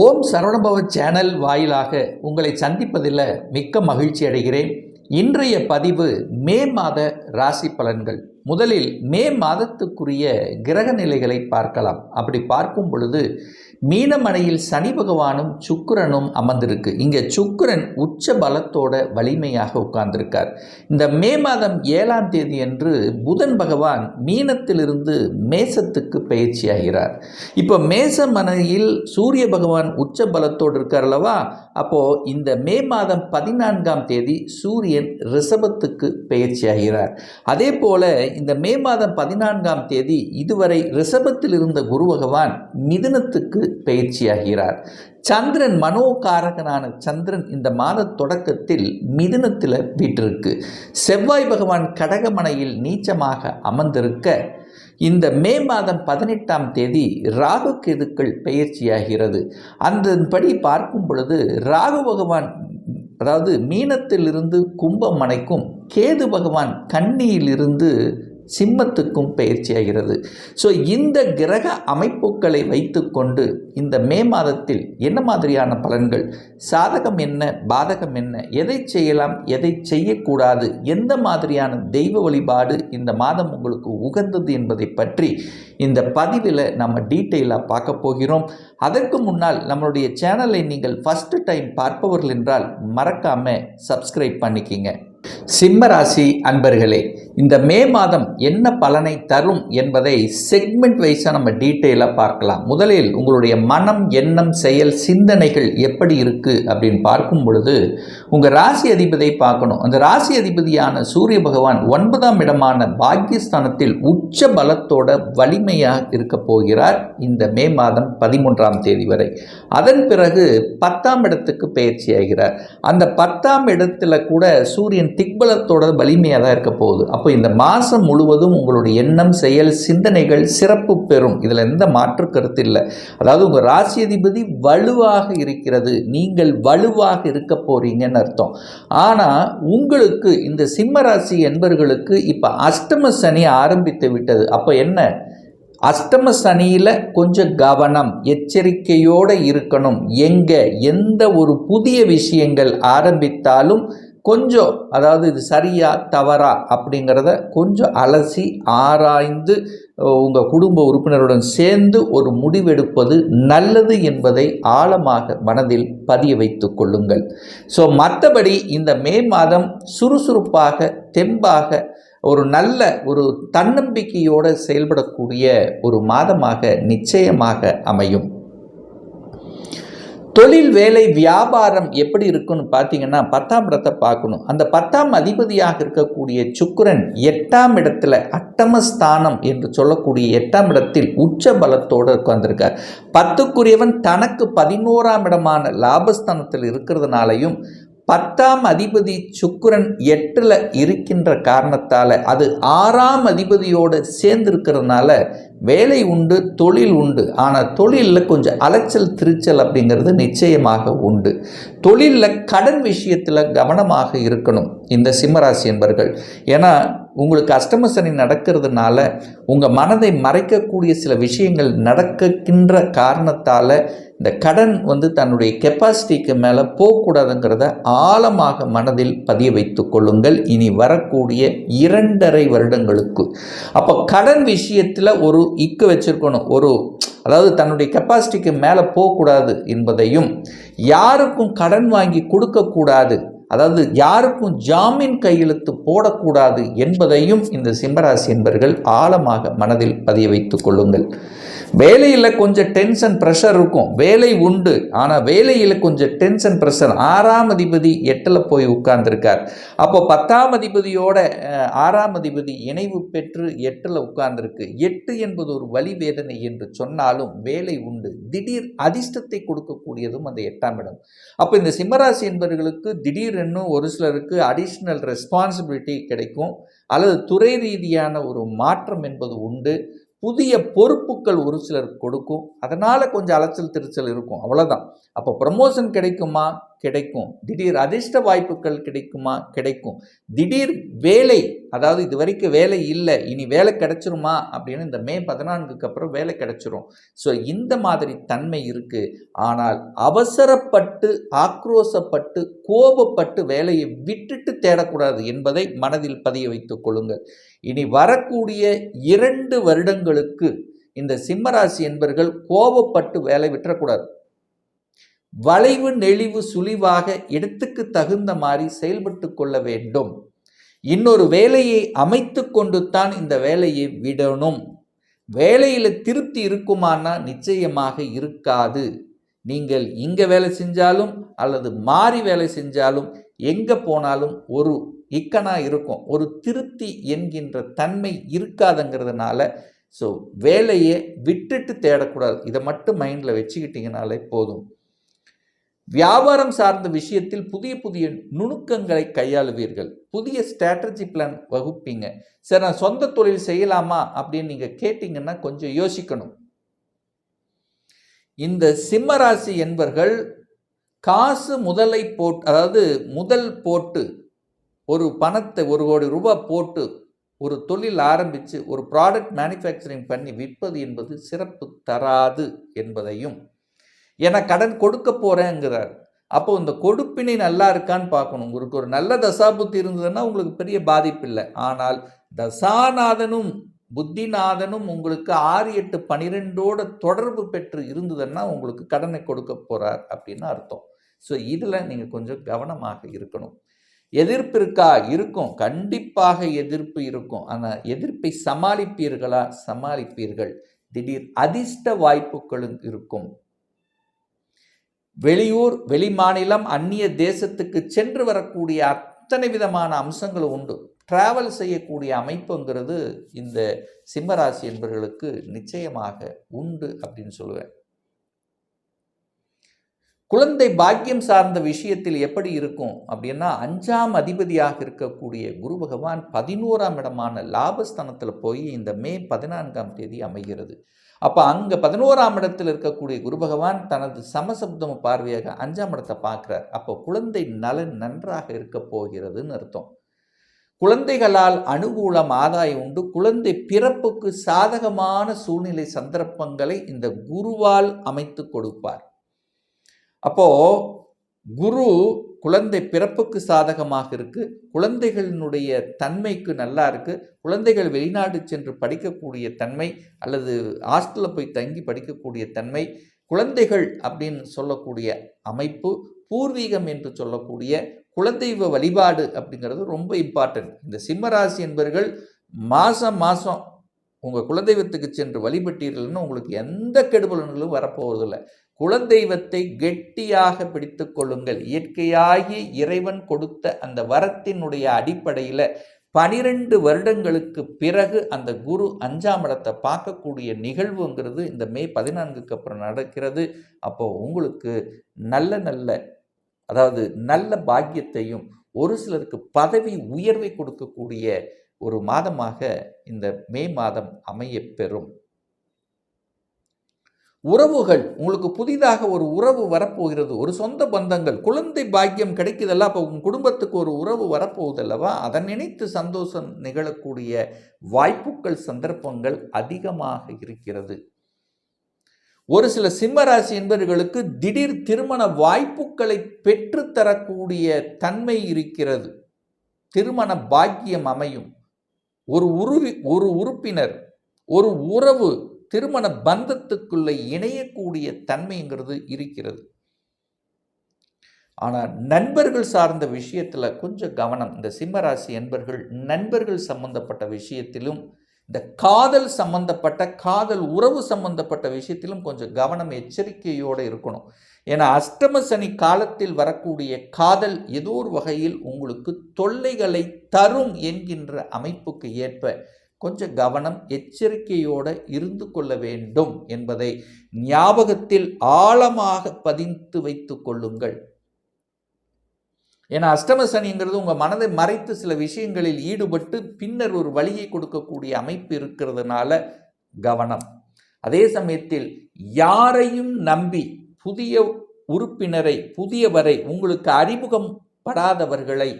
ஓம் Saravanabhava channel வாயிலாக உங்களை சந்திப்பதில் மிக்க மகிழ்ச்சி அடைகிறேன். இன்றைய பதிவு மே மாத ராசி பலன்கள். முதலில் மே மாதத்துக்குரிய கிரக நிலைகளை பார்க்கலாம். அப்படி பார்க்கும் பொழுது மீனமனையில் சனி பகவானும் சுக்கரனும் அமர்ந்திருக்கு. இங்கே சுக்கிரன் உச்ச பலத்தோட வலிமையாக உட்கார்ந்திருக்கார். இந்த மே மாதம் ஏழாம் தேதி அன்று புதன் பகவான் மீனத்திலிருந்து மேசத்துக்கு பயிற்சியாகிறார் இப்போ மேசமனையில் சூரிய பகவான் உச்ச பலத்தோடு இருக்கார் அல்லவா? அப்போது இந்த மே மாதம் பதினான்காம் தேதி சூரியன் ரிஷபத்துக்கு பயிற்சியாகிறார் அதே போல இந்த மே மாதம் பதினான்காம் தேதி இதுவரை ரிஷபத்தில் இருந்த குரு பகவான் மிதுனத்துக்கு பயிற்சியாகிறார். சந்திரன் மனோகாரகனான சந்திரன் இந்த மாத தொடக்கத்தில் மிதுனத்தில் வீட்டிருக்கு செவ்வாய் பகவான் கடகமனையில் நீச்சமாக அமர்ந்திருக்க இந்த மே மாதம் பதினெட்டாம் தேதி ராகு கேதுக்கள் பயிற்சியாகிறது. அதன்படி பார்க்கும் பொழுது ராகு பகவான் அதாவது மீனத்திலிருந்து கும்பமனைக்கும் கேது பகவான் கன்னியிலிருந்து சிம்மத்துக்கும் பயிற்சியாகிறது. ஸோ இந்த கிரக அமைப்புகளை வைத்துக்கொண்டு இந்த மே மாதத்தில் என்ன மாதிரியான பலன்கள்? சாதகம் என்ன? பாதகம் என்ன? எதை செய்யலாம்? எதை செய்யக்கூடாது? எந்த மாதிரியான தெய்வ வழிபாடு இந்த மாதம் உங்களுக்கு உகந்தது என்பதை பற்றி இந்த பதிவில் நம்ம டீட்டெயிலாக பார்க்க போகிறோம். அதற்கு முன்னால் நம்மளுடைய சேனலை நீங்கள் ஃபஸ்ட்டு டைம் பார்ப்பவர்கள் என்றால் மறக்காமல் சப்ஸ்கிரைப் பண்ணிக்கிங்க. சிம்ம ராசி அன்பர்களே இந்த மே மாதம் என்ன பலனை தரும் என்பதை செக்மெண்ட் வைஸாக நம்ம டீட்டெயிலாக பார்க்கலாம். முதலில் உங்களுடைய மனம் எண்ணம் செயல் சிந்தனைகள் எப்படி இருக்குது அப்படின்னு பார்க்கும் பொழுது உங்கள் ராசி அதிபதியை பார்க்கணும். அந்த ராசி அதிபதியான சூரிய பகவான் ஒன்பதாம் இடமான பாக்கியஸ்தானத்தில் உச்ச பலத்தோட வலிமையாக இருக்க போகிறார் இந்த மே மாதம் பதிமூன்றாம் தேதி வரை. அதன் பிறகு பத்தாம் இடத்துக்கு பயிற்சியாகிறார் அந்த பத்தாம் இடத்துல கூட சூரியன் திக்பலத்தோட வலிமையாக தான் இருக்க போகுது. அப்போ இந்த மாதம் முழுவதும் உங்களுடைய எண்ணம் செயல் சிந்தனைகள் சிறப்பு பெறும். இதில் எந்த மாற்று கருத்து இல்லை. அதாவது உங்கள் ராசி அதிபதி வலுவாக இருக்கிறது. நீங்கள் வலுவாக இருக்க போறீங்கன்னு அர்த்தம். ஆனால் உங்களுக்கு இந்த சிம்ம ராசி என்பர்களுக்கு இப்போ அஷ்டம சனி ஆரம்பித்து விட்டது. அப்போ என்ன? அஷ்டம சனியில் கொஞ்சம் கவனம் எச்சரிக்கையோடு இருக்கணும். எங்கே? எந்த ஒரு புதிய விஷயங்கள் ஆரம்பித்தாலும் கொஞ்சம் அதாவது இது சரியா தவறா அப்படிங்கிறத கொஞ்சம் அலசி ஆராய்ந்து உங்கள் குடும்ப உறுப்பினருடன் சேர்ந்து ஒரு முடிவெடுப்பது நல்லது என்பதை ஆழமாக மனதில் பதிய வைத்து கொள்ளுங்கள். ஸோ மற்றபடி இந்த மே மாதம் சுறுசுறுப்பாக தெம்பாக ஒரு நல்ல ஒரு தன்னம்பிக்கையோடு செயல்படக்கூடிய ஒரு மாதமாக நிச்சயமாக அமையும். தொழில் வேலை வியாபாரம் எப்படி இருக்குன்னு பார்த்தீங்கன்னா பத்தாம் இடத்தை பார்க்கணும். அந்த பத்தாம் அதிபதியாக இருக்கக்கூடிய சுக்கிரன் எட்டாம் இடத்துல அட்டமஸ்தானம் என்று சொல்லக்கூடிய எட்டாம் இடத்தில் உச்ச பலத்தோடு உட்கார்ந்துருக்கார். பத்துக்குரியவன் தனக்கு பதினோராம் இடமான லாபஸ்தானத்தில் இருக்கிறதுனாலையும் பத்தாம் அதிபதி சுக்கிரன் எட்டில் இருக்கின்ற காரணத்தால் அது ஆறாம் அதிபதியோடு சேர்ந்துருக்கிறதுனால வேலை உண்டு தொழில் உண்டு. ஆனால் தொழிலில் கொஞ்சம் அலைச்சல் திருச்சல் அப்படிங்கிறது நிச்சயமாக உண்டு. தொழிலில் கடன் விஷயத்தில் கவனமாக இருக்கணும் இந்த சிம்மராசி என்பர்கள். ஏன்னா உங்களுக்கு அஷ்டம சனி நடக்கிறதுனால உங்கள் மனதை மறைக்கக்கூடிய சில விஷயங்கள் நடக்கின்ற காரணத்தால் இந்த கடன் வந்து தன்னுடைய கெப்பாசிட்டிக்கு மேலே போகக்கூடாதுங்கிறத ஆழமாக மனதில் பதிய வைத்து கொள்ளுங்கள். இனி வரக்கூடிய இரண்டரை வருடங்களுக்கு. அப்போ கடன் விஷயத்தில் ஒரு இக்கு வச்சுருக்கணும். ஒரு அதாவது தன்னுடைய கெப்பாசிட்டிக்கு மேலே போகக்கூடாது என்பதையும் யாருக்கும் கடன் வாங்கி கொடுக்கக்கூடாது. அதாவது யாருக்கும் ஜாமீன் கையெழுத்து போடக்கூடாது என்பதையும் இந்த சிம்மராசி என்பர்கள் ஆழமாக மனதில் பதிய வைத்துக் கொள்ளுங்கள். வேலையில் கொஞ்சம் டென்ஷன் ப்ரெஷர் இருக்கும். வேலை உண்டு. ஆனால் வேலையில் கொஞ்சம் டென்ஷன் ப்ரெஷர் ஆறாம் அதிபதி எட்டில் போய் உட்கார்ந்துருக்கார். அப்போ பத்தாம் அதிபதியோட ஆறாம் அதிபதி இணைவு பெற்று எட்டில் உட்கார்ந்துருக்கு. எட்டு என்பது ஒரு வலி வேதனை என்று சொன்னாலும் வேலை உண்டு. திடீர் அதிர்ஷ்டத்தை கொடுக்கக்கூடியதும் அந்த எட்டாம் இடம். அப்போ இந்த சிம்மராசி என்பவர்களுக்கு திடீரென்னு ஒரு சிலருக்கு அடிஷ்னல் ரெஸ்பான்சிபிலிட்டி கிடைக்கும். அல்லது துறை ரீதியான ஒரு மாற்றம் என்பது உண்டு. புதிய பொறுப்புகள் ஒரு சிலர் கொடுக்கும். அதனால் கொஞ்சம் அலைச்சல் திருச்சல் இருக்கும். அவ்வளோதான் அப்போ ப்ரமோஷன் கிடைக்குமா? கிடைக்கும். திடீர் அதிர்ஷ்ட வாய்ப்புகள் கிடைக்குமா? கிடைக்கும். திடீர் வேலை அதாவது இது வரைக்கும் வேலை இல்லை இனி வேலை கிடைச்சிருமா? அப்படின்னு இந்த மே பதினான்குக்கு அப்புறம் வேலை கிடைச்சிரும். ஸோ இந்த மாதிரி தன்மை இருக்குது ஆனால் அவசரப்பட்டு ஆக்ரோசப்பட்டு கோபப்பட்டு வேலையை விட்டுட்டு தேடக்கூடாது என்பதை மனதில் பதிய வைத்துக் கொள்ளுங்கள். இனி வரக்கூடிய இரண்டு வருடங்களுக்கு இந்த சிம்மராசி என்பர்கள் கோபப்பட்டு வேலை விட்டுறக்கூடாது. வளைவு நெளிவு சுழிவாக இடத்துக்கு தகுந்த மாதிரி செயல்பட்டு கொள்ள வேண்டும். இன்னொரு வேலையை அமைத்து கொண்டு தான் இந்த வேலையை விடணும். வேலையில் திருப்தி இருக்குமானா நிச்சயமாக இருக்காது. நீங்கள் இங்கே வேலை செஞ்சாலும் அல்லது மாறி வேலை செஞ்சாலும் எங்கே போனாலும் ஒரு இக்கனா இருக்கும். ஒரு திருப்தி என்கின்ற தன்மை இருக்காதுங்கிறதுனால ஸோ வேலையை விட்டுட்டு தேடக்கூடாது. இதை மட்டும் மைண்டில் வச்சுக்கிட்டிங்கனாலே போதும். வியாபாரம் சார்ந்த விஷயத்தில் புதிய புதிய நுணுக்கங்களை கையாளுவீர்கள். புதிய ஸ்ட்ராட்டஜி பிளான் வகுப்பீங்க. சரி நான் சொந்த தொழில் செய்யலாமா அப்படின்னு நீங்கள் கேட்டிங்கன்னா கொஞ்சம் யோசிக்கணும். இந்த சிம்மராசி என்பர்கள் காசு முதலை போட்டு அதாவது முதல் போட்டு ஒரு பணத்தை ஒரு கோடி ரூபாய் போட்டு ஒரு தொழில் ஆரம்பித்து ஒரு ப்ராடக்ட் மேனுஃபேக்சரிங் பண்ணி விற்பது என்பது சிறப்பு தராது என்பதையும் ஏன்னா கடன் கொடுக்க போகிறேங்கிறார் அப்போ இந்த கொடுப்பினை நல்லா இருக்கான்னு பார்க்கணும். உங்களுக்கு ஒரு நல்ல தசாபுத்தி இருந்ததுன்னா உங்களுக்கு பெரிய பாதிப்பு இல்லை. ஆனால் தசாநாதனும் புத்திநாதனும் உங்களுக்கு ஆறு எட்டு பனிரெண்டோட தொடர்பு பெற்று இருந்ததுன்னா உங்களுக்கு கடனை கொடுக்க போகிறார் அப்படின்னு அர்த்தம். ஸோ இதில் நீங்கள் கொஞ்சம் கவனமாக இருக்கணும். எதிர்ப்பு இருக்கா? இருக்கும். கண்டிப்பாக எதிர்ப்பு இருக்கும். ஆனால் எதிர்ப்பை சமாளிப்பீர்களா? சமாளிப்பீர்கள். திடீர் அதிர்ஷ்ட வாய்ப்புகளும் இருக்கும். வெளியூர் வெளிமாநிலம் அந்நிய தேசத்துக்கு சென்று வரக்கூடிய அத்தனை விதமான அம்சங்கள் உண்டு. டிராவல் செய்யக்கூடிய அமைப்புங்கிறது இந்த சிம்மராசி என்பவர்களுக்கு நிச்சயமாக உண்டு அப்படின்னு சொல்லுவேன். குழந்தை பாக்கியம் சார்ந்த விஷயத்தில் எப்படி இருக்கும் அப்படின்னா அஞ்சாம் அதிபதியாக இருக்கக்கூடிய குரு பகவான் பதினோராம் இடமான லாபஸ்தானத்தில் போய் இந்த மே பதினான்காம் தேதி அமைகிறது. அப்போ அங்கே பதினோராம் இடத்தில் இருக்கக்கூடிய குரு பகவான் தனது சமசப்தம பார்வையாக அஞ்சாம் இடத்தை பார்க்குறார். அப்போ குழந்தை நலன் நன்றாக இருக்க போகிறதுன்னு அர்த்தம். குழந்தைகளால் அனுகூலம் ஆதாயம் உண்டு. குழந்தை பிறப்புக்கு சாதகமான சூழ்நிலை சந்தர்ப்பங்களை இந்த குருவால் அமைத்து கொடுப்பார். அப்போ குரு குழந்தை பிறப்புக்கு சாதகமாக இருக்கு குழந்தைகளினுடைய தன்மைக்கு நல்லா இருக்கு குழந்தைகள் வெளிநாடு சென்று படிக்கக்கூடிய தன்மை அல்லது ஹாஸ்டலில் போய் தங்கி படிக்கக்கூடிய தன்மை குழந்தைகள் அப்படின்னு சொல்லக்கூடிய அமைப்பு பூர்வீகம் என்று சொல்லக்கூடிய குலதெய்வ வழிபாடு அப்படிங்கிறது ரொம்ப இம்பார்ட்டன்ட் இந்த சிம்மராசி என்பவர்கள் மாதம் மாதம் உங்கள் குலதெய்வத்துக்கு சென்று வழிபட்டீர்கள்னு உங்களுக்கு எந்த கெடுபலன்களும் வரப்போவதில்லை. குலதெய்வத்தை கெட்டியாக பிடித்து கொள்ளுங்கள். இயற்கையாகி இறைவன் கொடுத்த அந்த வரத்தினுடைய அடிப்படையில் பனிரெண்டு வருடங்களுக்கு பிறகு அந்த குரு அஞ்சாம் இடத்தை பார்க்கக்கூடிய நிகழ்வுங்கிறது இந்த மே பதினான்குக்கு அப்புறம் நடக்கிறது. அப்போ உங்களுக்கு நல்ல நல்ல அதாவது நல்ல பாக்கியத்தையும் ஒரு சிலருக்கு பதவி உயர்வை கொடுக்கக்கூடிய ஒரு மாதமாக இந்த மே மாதம் அமையப்பெறும். உறவுகள் உங்களுக்கு புதிதாக ஒரு உறவு வரப்போகிறது ஒரு சொந்த பந்தங்கள் குழந்தை பாக்கியம் கிடைக்குதல்ல அப்போ உங்கள் குடும்பத்துக்கு ஒரு உறவு வரப்போகுதல்லவா? அதை நினைத்து சந்தோஷம் நிகழக்கூடிய வாய்ப்புகள் சந்தர்ப்பங்கள் அதிகமாக இருக்கிறது. ஒரு சில சிம்மராசி என்பவர்களுக்கு திடீர் திருமண வாய்ப்புகளை பெற்றுத்தரக்கூடிய தன்மை இருக்கிறது. திருமண பாக்கியம் அமையும். ஒரு உருவி ஒரு உறுப்பினர் ஒரு உறவு திருமண பந்தத்துக்குள்ளே இணையக்கூடிய தன்மைங்கிறது இருக்கிறது. ஆனால் நண்பர்கள் சார்ந்த விஷயத்தில் கொஞ்சம் கவனம். இந்த சிம்மராசி என்பர்கள் நண்பர்கள் சம்பந்தப்பட்ட விஷயத்திலும் இந்த காதல் சம்பந்தப்பட்ட காதல் உறவு சம்பந்தப்பட்ட விஷயத்திலும் கொஞ்சம் கவனம் எச்சரிக்கையோடு இருக்கணும். ஏன்னா அஷ்டம சனி காலத்தில் வரக்கூடிய காதல் ஏதோ ஒரு வகையில் உங்களுக்கு தொல்லைகளை தரும் என்கின்ற அமைப்புக்கு ஏற்ப கொஞ்சம் கவனம் எச்சரிக்கையோடு இருந்து கொள்ள வேண்டும் என்பதை ஞாபகத்தில் ஆழமாக பதிந்து வைத்து கொள்ளுங்கள். ஏன்னா அஷ்டம சனிங்கிறது உங்கள் மனதை மறைத்து சில விஷயங்களில் ஈடுபட்டு பின்னர் ஒரு வழியை கொடுக்கக்கூடிய அமைப்பு இருக்கிறதுனால கவனம். அதே சமயத்தில் யாரையும் நம்பி புதிய உறுப்பினரை புதியவரை உங்களுக்கு அறிமுகம் படாதவர்களை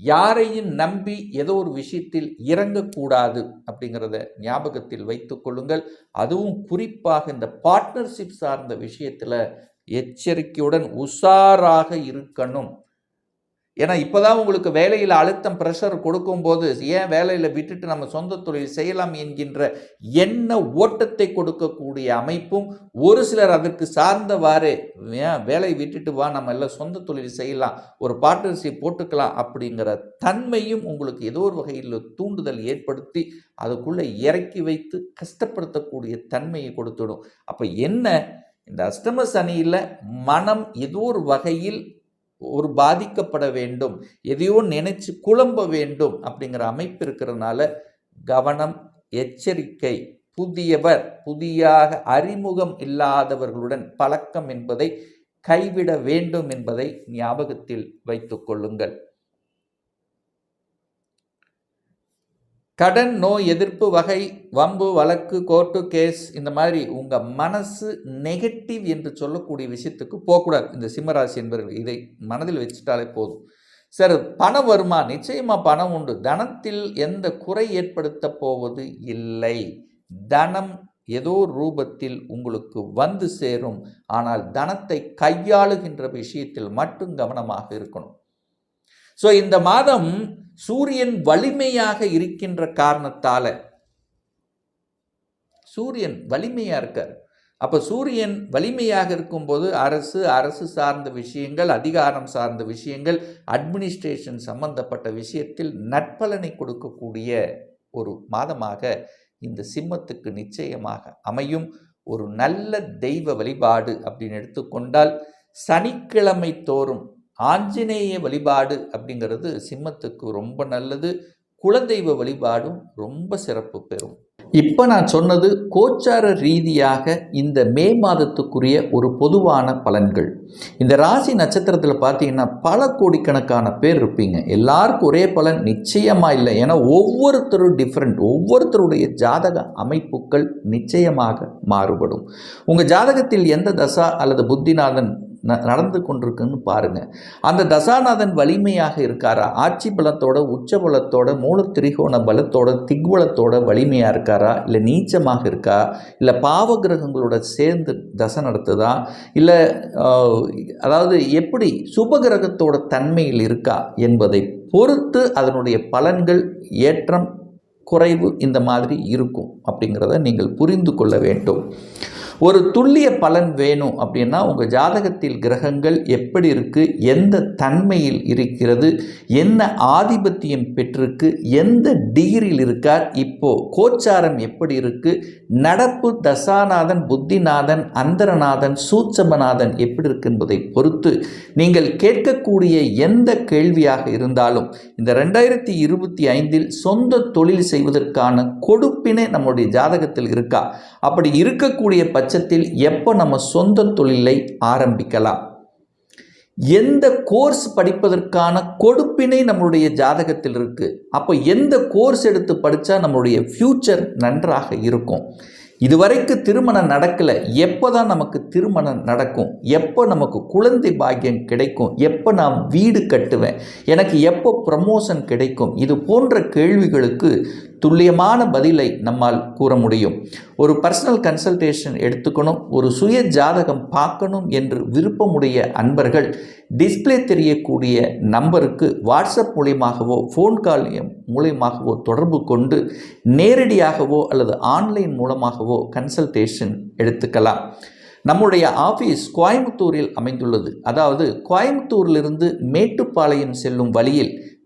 யாரையும் நம்பி ஏதோ ஒரு விஷயத்தில் இறங்கக்கூடாது அப்படிங்கிறத ஞாபகத்தில் வைத்துக்கொள்ளுங்கள் அதுவும் குறிப்பாக இந்த பார்ட்னர்ஷிப் சார்ந்த விஷயத்தில் எச்சரிக்கையுடன் உஷாராக இருக்கணும். ஏன்னா இப்போதான் உங்களுக்கு வேலையில் அழுத்தம் ப்ரெஷர் கொடுக்கும்போது ஏன் வேலையில் விட்டுட்டு நம்ம சொந்த தொழில் செய்யலாம் என்கின்ற எண்ண ஓட்டத்தை கொடுக்கக்கூடிய அமைப்பும் ஒரு சிலர் அதற்கு சார்ந்தவாறு ஏன் வேலையை விட்டுட்டு வா நம்ம எல்லாம் சொந்த தொழில் செய்யலாம் ஒரு பார்ட்னர்ஷிப் போட்டுக்கலாம் அப்படிங்கிற தன்மையும் உங்களுக்கு ஏதோ ஒரு வகையில் தூண்டுதல் ஏற்படுத்தி அதுக்குள்ளே இறக்கி வைத்து கஷ்டப்படுத்தக்கூடிய தன்மையை கொடுத்துடும் அப்போ என்ன? இந்த அஷ்டம சனியில் மனம் ஏதோ ஒரு வகையில் ஒரு பாதிக்கப்பட வேண்டும் எதையோ நினைச்சு குழம்ப வேண்டும் அப்படிங்கிற அமைப்பு இருக்கிறதுனால கவனம் எச்சரிக்கை புதியவர் புதியாக அறிமுகம் இல்லாதவர்களுடன் பழக்கம் என்பதை கைவிட வேண்டும் என்பதை ஞாபகத்தில் வைத்துக்கொள்ளுங்கள் கொள்ளுங்கள் கடன் நோய் எதிர்ப்பு வகை வம்பு வழக்கு கோர்ட்டு கேஸ் இந்த மாதிரி உங்கள் மனசு நெகட்டிவ் என்று சொல்லக்கூடிய விஷயத்துக்கு போகக்கூடாது. இந்த சிம்மராசி என்பவர்கள் இதை மனதில் வச்சுட்டாலே போதும். சார் பணம் வருமா? நிச்சயமாக பணம் உண்டு. தனத்தில் எந்த குறை ஏற்படுத்த போவது இல்லை. தனம் ஏதோ ரூபத்தில் உங்களுக்கு வந்து சேரும். ஆனால் தனத்தை கையாளுகின்ற விஷயத்தில் மட்டும் கவனமாக இருக்கணும். ஸோ இந்த மாதம் சூரியன் வலிமையாக இருக்கின்ற காரணத்தால சூரியன் வலிமையாக இருக்கார். அப்போ சூரியன் வலிமையாக இருக்கும்போது அரசு அரசு சார்ந்த விஷயங்கள் அதிகாரம் சார்ந்த விஷயங்கள் அட்மினிஸ்ட்ரேஷன் சம்பந்தப்பட்ட விஷயத்தில் நட்பலனை கொடுக்கக்கூடிய ஒரு மாதமாக இந்த சிம்மத்துக்கு நிச்சயமாக அமையும். ஒரு நல்ல தெய்வ வழிபாடு அப்படின்னு எடுத்துக்கொண்டால் சனிக்கிழமை தோறும் ஆஞ்சநேய வழிபாடு அப்படிங்கிறது சிம்மத்துக்கு ரொம்ப நல்லது குலதெய்வ வழிபாடும் ரொம்ப சிறப்பு பெறும். இப்போ நான் சொன்னது கோச்சார ரீதியாக இந்த மே மாதத்துக்குரிய ஒரு பொதுவான பலன்கள். இந்த ராசி நட்சத்திரத்தில் பார்த்தீங்கன்னா பல கோடிக்கணக்கான பேர் இருப்பீங்க. எல்லாருக்கும் ஒரே பலன் நிச்சயமாக இல்லை. ஏன்னா ஒவ்வொருத்தரும் டிஃப்ரெண்ட் ஒவ்வொருத்தருடைய ஜாதக அமைப்புகள் நிச்சயமாக மாறுபடும். உங்கள் ஜாதகத்தில் எந்த தசா அல்லது புத்திநாதன் நடந்து கொண்டிருக்குன்னு பாருங்கள் அந்த தசாநாதன் வலிமையாக இருக்காரா? ஆட்சி பலத்தோட உச்ச பலத்தோட மூல திரிகோண பலத்தோட திக்வலத்தோட வலிமையாக இருக்காரா? இல்லை நீச்சமாக இருக்கா? இல்லை பாவ கிரகங்களோட சேர்ந்து தசை நடத்துதா? இல்லை அதாவது எப்படி சுப கிரகத்தோட தன்மையில் இருக்கா என்பதை பொறுத்து அதனுடைய பலன்கள் ஏற்றம் குறைவு இந்த மாதிரி இருக்கும் அப்படிங்கிறத நீங்கள் புரிந்து கொள்ள வேண்டும். ஒரு துல்லிய பலன் வேணும் அப்படின்னா உங்கள் ஜாதகத்தில் கிரகங்கள் எப்படி இருக்குது எந்த தன்மையில் இருக்கிறது என்ன ஆதிபத்தியம் பெற்றிருக்கு எந்த டிகிரியில் இருக்கார் இப்போது கோச்சாரம் எப்படி இருக்குது நடப்பு தசாநாதன் புத்திநாதன் அந்தரநாதன் சூட்சமநாதன் எப்படி இருக்கு என்பதை பொறுத்து நீங்கள் கேட்கக்கூடிய எந்த கேள்வியாக இருந்தாலும் இந்த ரெண்டாயிரத்தி இருபத்தி ஐந்தில் சொந்த தொழில் செய்வதற்கான கொடுப்பினை நம்முடைய ஜாதகத்தில் இருக்கா? அப்படி இருக்கக்கூடிய பட்சத்தில் எப்போ நம்ம சொந்த தொழிலை ஆரம்பிக்கலாம்? எந்த கோர்ஸ் படிப்பதற்கான கொடுப்பினை நம்மளுடைய ஜாதகத்தில் இருக்குது அப்போ எந்த கோர்ஸ் எடுத்து படித்தா நம்மளுடைய ஃப்யூச்சர் நன்றாக இருக்கும்? இதுவரைக்கு திருமணம் நடக்கலை. எப்போ தான் நமக்கு திருமணம் நடக்கும்? எப்போ நமக்கு குழந்தை பாக்கியம் கிடைக்கும்? எப்போ நான் வீடு கட்டுவேன்? எனக்கு எப்போ ப்ரமோஷன் கிடைக்கும்? இது போன்ற கேள்விகளுக்கு துல்லியமான பதிலை நம்மால் கூற முடியும். ஒரு பர்சனல் கன்சல்டேஷன் எடுத்துக்கணும். ஒரு சுய ஜாதகம் பார்க்கணும் என்று விருப்பமுடைய அன்பர்கள் டிஸ்பிளே தெரியக்கூடிய நம்பருக்கு வாட்ஸ்அப் மூலியமாகவோ ஃபோன் கால் மூலியமாகவோ தொடர்பு கொண்டு நேரடியாகவோ அல்லது ஆன்லைன் மூலமாகவோ கன்சல்டேஷன் எடுத்துக்கலாம். நம்முடைய ஆஃபீஸ் கோயம்புத்தூரில் அமைந்துள்ளது. அதாவது கோயம்புத்தூரிலிருந்து மேட்டுப்பாளையம் செல்லும் வழியில்